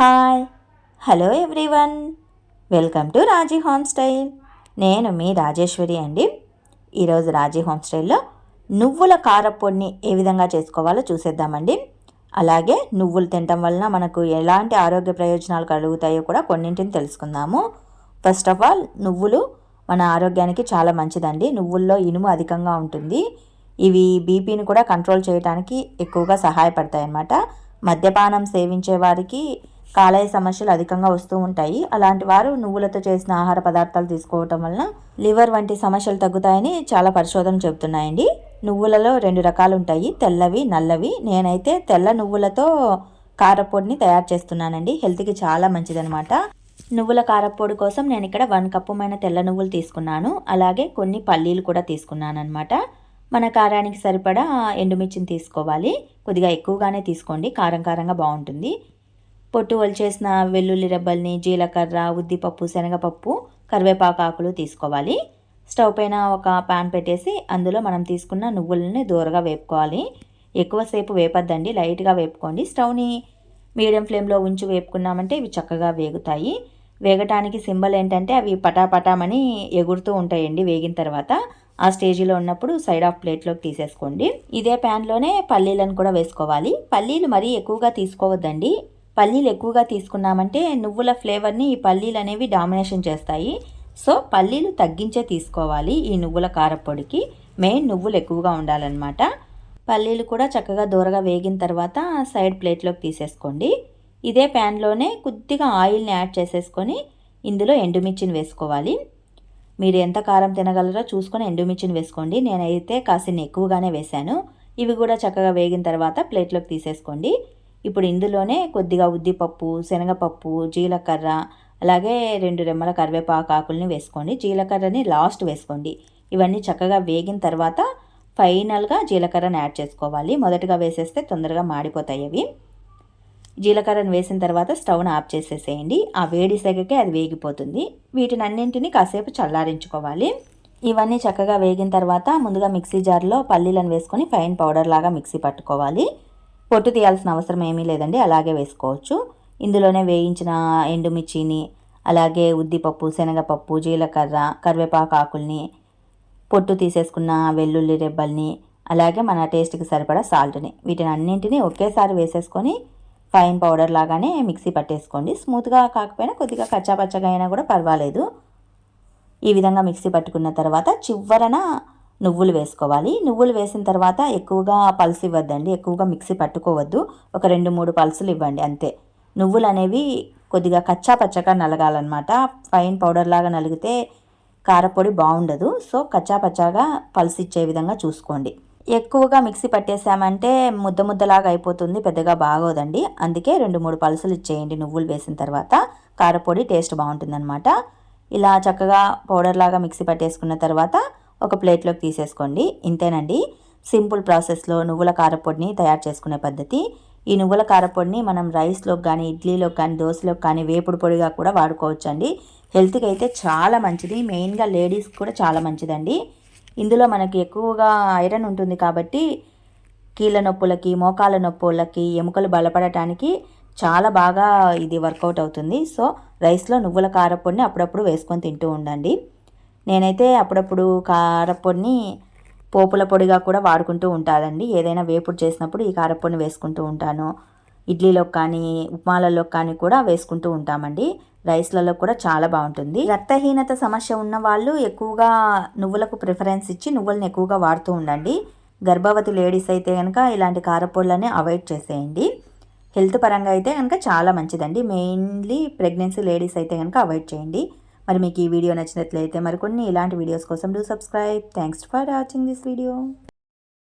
Hi. Hello everyone. Welcome to Raji home style. నేను మీ రాజేశ్వరి అండి. ఈరోజు రాజీ హోమ్ స్టైల్లో నువ్వుల కారపొడిని ఏ విధంగా చేసుకోవాలో చూసేద్దామండి. అలాగే నువ్వులు తినటం వలన మనకు ఎలాంటి ఆరోగ్య ప్రయోజనాలు కలుగుతాయో కూడా కొన్నింటిని తెలుసుకుందాము. ఫస్ట్ ఆఫ్ ఆల్ నువ్వులు మన ఆరోగ్యానికి చాలా మంచిదండి. నువ్వుల్లో ఇనుము అధికంగా ఉంటుంది. ఇవి బీపీని కూడా కంట్రోల్ చేయడానికి ఎక్కువగా సహాయపడతాయి అన్నమాట మద్యపానం సేవించే వారికి కాలేయ సమస్యలు అధికంగా వస్తూ ఉంటాయి. అలాంటి వారు నువ్వులతో చేసిన ఆహార పదార్థాలు తీసుకోవటం వలన లివర్ వంటి సమస్యలు తగ్గుతాయని చాలా పరిశోధనలు చెబుతున్నాయండి. నువ్వులలో రెండు రకాలు ఉంటాయి. తెల్లవి నల్లవి. నేనైతే తెల్ల నువ్వులతో కారపొడిని తయారు చేస్తున్నానండి. హెల్త్కి చాలా మంచిదనమాట నువ్వుల కారపొడి కోసం నేను ఇక్కడ వన్ కప్పుమైన తెల్ల నువ్వులు తీసుకున్నాను. అలాగే కొన్ని పల్లీలు కూడా తీసుకున్నాను అనమాట మన కారానికి సరిపడా ఎండుమిర్చిని తీసుకోవాలి. కొద్దిగా ఎక్కువగానే తీసుకోండి. కారం కారంగా బాగుంటుంది. పొట్టు వలిచేసిన వెల్లుల్లి రెబ్బల్ని జీలకర్ర ఉద్దిపప్పు శనగపప్పు కరివేపాకు ఆకులు తీసుకోవాలి. స్టవ్ పైన ఒక పాన్ పెట్టేసి అందులో మనం తీసుకున్న నువ్వులని దూరగా వేపుకోవాలి. ఎక్కువసేపు వేపద్దండి లైట్గా వేపుకోండి. స్టవ్ని మీడియం ఫ్లేమ్లో ఉంచి వేపుకున్నామంటే ఇవి చక్కగా వేగుతాయి. వేగటానికి సింబల్ ఏంటంటే అవి పటాపటామని ఎగురుతూ ఉంటాయండి వేగిన తర్వాత. ఆ స్టేజీలో ఉన్నప్పుడు సైడ్ ఆఫ్ ప్లేట్లోకి తీసేసుకోండి. ఇదే ప్యాన్లోనే పల్లీలను కూడా వేసుకోవాలి. పల్లీలు మరీ ఎక్కువగా తీసుకోవద్దండి. పల్లీలు ఎక్కువగా తీసుకున్నామంటే నువ్వుల ఫ్లేవర్ని ఈ పల్లీలు అనేవి డామినేషన్ చేస్తాయి. సో పల్లీలు తగ్గించే తీసుకోవాలి ఈ నువ్వుల కారపొడికి. మెయిన్ నువ్వులు ఎక్కువగా ఉండాలన్నమాట. పల్లీలు కూడా చక్కగా దూరగా వేగిన తర్వాత సైడ్ ప్లేట్లోకి తీసేసుకోండి. ఇదే ప్యాన్లోనే కొద్దిగా ఆయిల్ని యాడ్ చేసేసుకొని ఇందులో ఎండుమిర్చిని వేసుకోవాలి. మీరు ఎంత కారం తినగలరో చూసుకొని ఎండుమిర్చిని వేసుకోండి. నేనైతే కాసిన్ని ఎక్కువగానే వేశాను. ఇవి కూడా చక్కగా వేగిన తర్వాత ప్లేట్లోకి తీసేసుకోండి. ఇప్పుడు ఇందులోనే కొద్దిగా ఉద్దిపప్పు శనగపప్పు జీలకర్ర అలాగే రెండు రెమ్మల కరివేపాకు ఆకుల్ని వేసుకోండి. జీలకర్రని లాస్ట్ వేసుకోండి. ఇవన్నీ చక్కగా వేగిన తర్వాత ఫైనల్గా జీలకర్రను యాడ్ చేసుకోవాలి. మొదటగా వేసేస్తే తొందరగా మాడిపోతాయి అవి. జీలకర్రను వేసిన తర్వాత స్టవ్ను ఆఫ్ చేసేసేయండి. ఆ వేడి సెగకే అది వేగిపోతుంది. వీటిని అన్నింటినీ కాసేపు చల్లారించుకోవాలి. ఇవన్నీ చక్కగా వేగిన తర్వాత ముందుగా మిక్సీ జార్లో పల్లీలను వేసుకొని ఫైన్ పౌడర్ లాగా మిక్సీ పట్టుకోవాలి. పొట్టు తీయాల్సిన అవసరం ఏమీ లేదండి అలాగే వేసుకోవచ్చు. ఇందులోనే వేయించిన ఎండుమిర్చిని అలాగే ఉద్దిపప్పు శనగపప్పు జీలకర్ర కరివేపాకు ఆకుల్ని పొట్టు తీసేసుకున్న వెల్లుల్లి రెబ్బల్ని అలాగే మన టేస్ట్కి సరిపడా సాల్ట్ని వీటిని అన్నింటినీ ఒకేసారి వేసేసుకొని ఫైన్ పౌడర్ లాగానే మిక్సీ పట్టేసుకోండి. స్మూత్గా కాకపోయినా కొద్దిగా కచ్చాపచ్చగా అయినా కూడా పర్వాలేదు. ఈ విధంగా మిక్సీ పట్టుకున్న తర్వాత చివరన నువ్వులు వేసుకోవాలి. నువ్వులు వేసిన తర్వాత ఎక్కువగా పల్స్ ఇవ్వద్దండి. ఎక్కువగా మిక్సీ పట్టుకోవద్దు. ఒక రెండు మూడు పల్సులు ఇవ్వండి. అంతే. నువ్వులు అనేవి కొద్దిగా కచ్చా పచ్చగా నలగాలన్నమాట. ఫైన్ పౌడర్ లాగా నలిగితే కారపొడి బాగుండదు. సో కచ్చా పచ్చాగా పల్స్ ఇచ్చే విధంగా చూసుకోండి. ఎక్కువగా మిక్సీ పట్టేసామంటే ముద్ద ముద్దలాగా అయిపోతుంది. పెద్దగా బాగోదండి. అందుకే రెండు మూడు పల్సులు ఇచ్చేయండి నువ్వులు వేసిన తర్వాత. కారపొడి టేస్ట్ బాగుంటుందన్నమాట. ఇలా చక్కగా పౌడర్ లాగా మిక్సీ పట్టేసుకున్న తర్వాత ఒక ప్లేట్లోకి తీసేసుకోండి. ఇంతేనండి. సింపుల్ ప్రాసెస్లో నువ్వుల కారపొడిని తయారు చేసుకునే పద్ధతి. ఈ నువ్వుల కారపొడిని మనం రైస్లోకి కానీ ఇడ్లీలోకి కానీ దోశలోకి కానీ వేపుడు పొడిగా కూడా వాడుకోవచ్చండి. హెల్త్కి అయితే చాలా మంచిది. మెయిన్గా లేడీస్కి కూడా చాలా మంచిదండి. ఇందులో మనకి ఎక్కువగా ఐరన్ ఉంటుంది కాబట్టి కీళ్ళ నొప్పులకి మోకాళ్ళ నొప్పులకి ఎముకలు బలపడటానికి చాలా బాగా ఇది వర్కౌట్ అవుతుంది. సో రైస్లో నువ్వుల కారపొడిని అప్పుడప్పుడు వేసుకొని తింటూ ఉండండి. నేనైతే అప్పుడప్పుడు కారపొడిని పోపుల పొడిగా కూడా వాడుకుంటూ ఉంటానండి ఏదైనా వేపుడు చేసినప్పుడు ఈ కారపొడిని వేసుకుంటూ ఉంటాను. ఇడ్లీలో కానీ ఉప్మాలలో కానీ కూడా వేసుకుంటూ ఉంటామండి. రైస్లలో కూడా చాలా బాగుంటుంది. రక్తహీనత సమస్య ఉన్న వాళ్ళు ఎక్కువగా నువ్వులకు ప్రిఫరెన్స్ ఇచ్చి నువ్వులను ఎక్కువగా వాడుతూ ఉండండి. గర్భవతి లేడీస్ అయితే కనుక ఇలాంటి కారపొళ్ళని అవాయిడ్ చేసేయండి. హెల్త్ పరంగా అయితే కనుక చాలా మంచిదండి. మెయిన్లీ ప్రెగ్నెన్సీ లేడీస్ అయితే కనుక అవాయిడ్ చేయండి. మరి మీకు ఈ వీడియో నచ్చినట్లయితే మరికొన్ని ఇలాంటి వీడియోస్ కోసం do subscribe thanks for watching this video